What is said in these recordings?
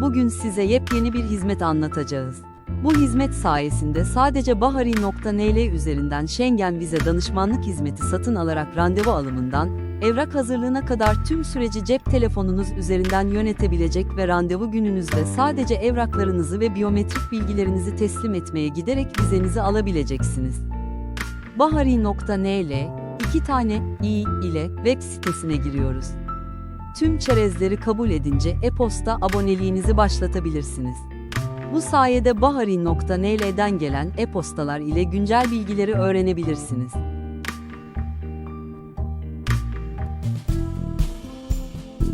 Bugün size yepyeni bir hizmet anlatacağız. Bu hizmet sayesinde sadece bahari.nl üzerinden Schengen vize danışmanlık hizmeti satın alarak randevu alımından, evrak hazırlığına kadar tüm süreci cep telefonunuz üzerinden yönetebilecek ve randevu gününüzde sadece evraklarınızı ve biyometrik bilgilerinizi teslim etmeye giderek vizenizi alabileceksiniz. Bahari.nl, iki tane i ile web sitesine giriyoruz. Tüm çerezleri kabul edince e-posta aboneliğinizi başlatabilirsiniz. Bu sayede bahari.nl'den gelen e-postalar ile güncel bilgileri öğrenebilirsiniz.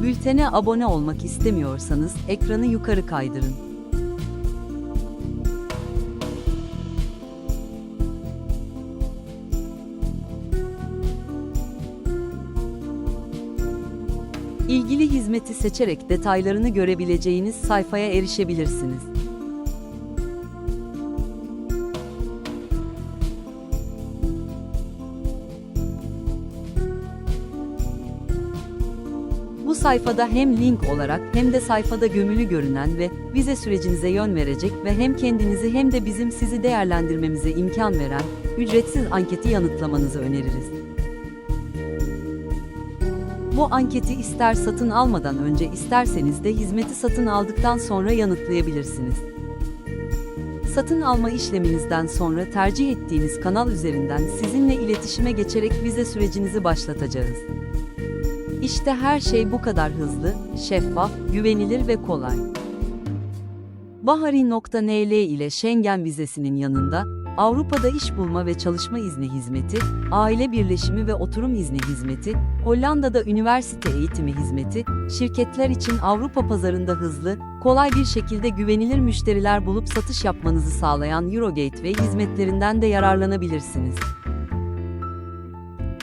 Bültene abone olmak istemiyorsanız ekranı yukarı kaydırın. İlgili hizmeti seçerek detaylarını görebileceğiniz sayfaya erişebilirsiniz. Bu sayfada hem link olarak hem de sayfada gömülü görünen ve vize sürecinize yön verecek ve hem kendinizi hem de bizim sizi değerlendirmemize imkan veren ücretsiz anketi yanıtlamanızı öneririz. Bu anketi ister satın almadan önce isterseniz de hizmeti satın aldıktan sonra yanıtlayabilirsiniz. Satın alma işleminizden sonra tercih ettiğiniz kanal üzerinden sizinle iletişime geçerek vize sürecinizi başlatacağız. İşte her şey bu kadar hızlı, şeffaf, güvenilir ve kolay. Bahari.nl ile Schengen vizesinin yanında, Avrupa'da iş bulma ve çalışma izni hizmeti, aile birleşimi ve oturum izni hizmeti, Hollanda'da üniversite eğitimi hizmeti, şirketler için Avrupa pazarında hızlı, kolay bir şekilde güvenilir müşteriler bulup satış yapmanızı sağlayan Eurogateway hizmetlerinden de yararlanabilirsiniz.